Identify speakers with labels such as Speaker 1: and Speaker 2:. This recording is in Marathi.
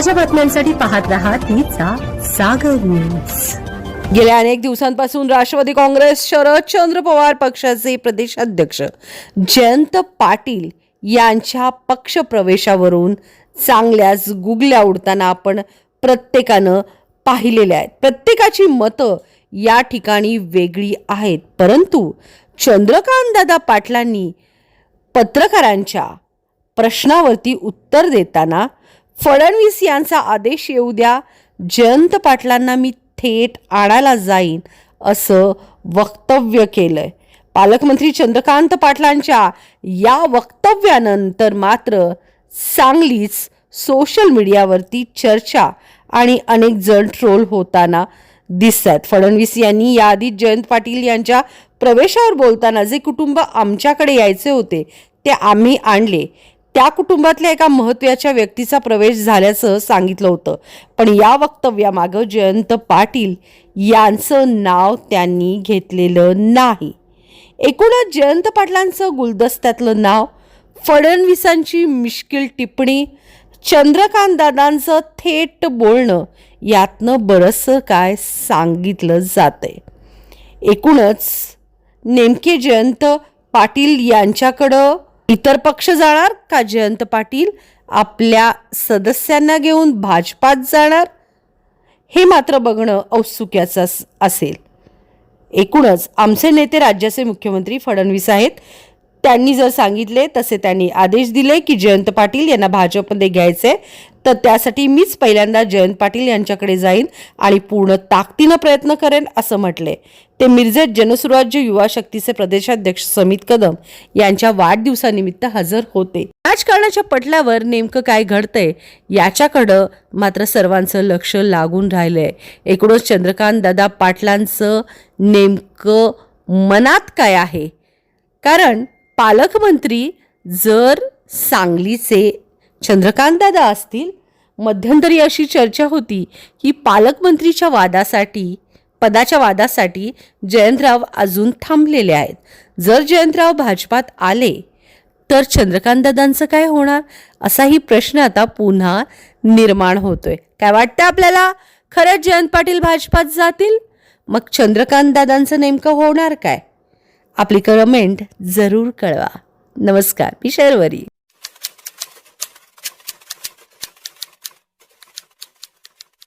Speaker 1: ताज्या बातम्यांसाठी पाहत रहा तिचा सागर न्यूज.
Speaker 2: गेल्या अनेक दिवसांपासून राष्ट्रवादी काँग्रेस शरदचंद्र पवार पक्षाचे प्रदेशाध्यक्ष जयंत पाटील यांच्या पक्षप्रवेशावरून चांगल्याच गुगल्या उडताना आपण प्रत्येकानं पाहिलेल्या आहेत. प्रत्येकाची मतं या ठिकाणी वेगळी आहेत. परंतु चंद्रकांत दादा पाटलांनी पत्रकारांच्या प्रश्नावरती उत्तर देताना फडणवीस यांचा आदेश येऊ द्या. जयंत पाटलांना मी थेट आणायला जाईन असं वक्तव्य केलंय. पालकमंत्री चंद्रकांत पाटलांच्या या वक्तव्यानंतर मात्र चांगलीच सोशल मीडियावरती चर्चा आणि अनेक जण ट्रोल होताना दिसत आहेत फडणवीस यांनी याआधी जयंत पाटील यांच्या प्रवेशावर बोलताना जे कुटुंब आमच्याकडे यायचे होते ते आम्ही आणले. त्या कुटुंबातल्या एका महत्त्वाच्या व्यक्तीचा प्रवेश झाल्याचं सांगितलं होतं. पण या वक्तव्यामागं जयंत पाटील यांचं नाव त्यांनी घेतलेलं नाही. एकूणच जयंत पाटलांचं गुलदस्त्यातलं नाव फडणवीसांची मिश्किल टिप्पणी चंद्रकांत दादांचं थेट बोलणं यातनं बरंचसं काय सांगितलं जातंय. एकूणच नेमके जयंत पाटील यांच्याकडं इतर पक्ष जाणार का जयंत पाटील आपल्या सदस्यांना घेऊन भाजपात जाणार हे मात्र बघणं औत्सुक्याचं असेल. एकूणच आमचे नेते राज्याचे मुख्यमंत्री फडणवीस आहेत. त्यांनी जर सांगितले तसे त्यांनी आदेश दिले की जयंत पाटील यांना भाजपमध्ये घ्यायचे. तर त्यासाठी मीच पहिल्यांदा जयंत पाटील यांच्याकडे जाईन आणि पूर्ण ताकदीनं प्रयत्न करेन असं म्हटले. ते मिरजेत जनसुराज्य युवा शक्तीचे प्रदेशाध्यक्ष समित कदम यांच्या वाढदिवसानिमित्त हजर होते. राजकारणाच्या पटलावर नेमकं काय घडतंय याच्याकडं मात्र सर्वांचं लक्ष लागून राहिलंय. एकूणच चंद्रकांत दादा पाटलांचं नेमकं मनात काय आहे? कारण पालकमंत्री जर सांगलीचे चंद्रकांतदादा असतील मध्यंतरी अशी चर्चा होती की पालकमंत्रीच्या वादासाठी पदाच्या वादासाठी जयंतराव अजून थांबलेले आहेत. जर जयंतराव भाजपात आले तर चंद्रकांतदादांचं काय होणार? असाही प्रश्न आता पुन्हा निर्माण होतोय. काय वाटतं आपल्याला? खरंच जयंत पाटील भाजपात जातील? मग चंद्रकांतदादांचं नेमकं होणार काय? आपली कमेंट जरूर कळवा. नमस्कार मी शर्वरी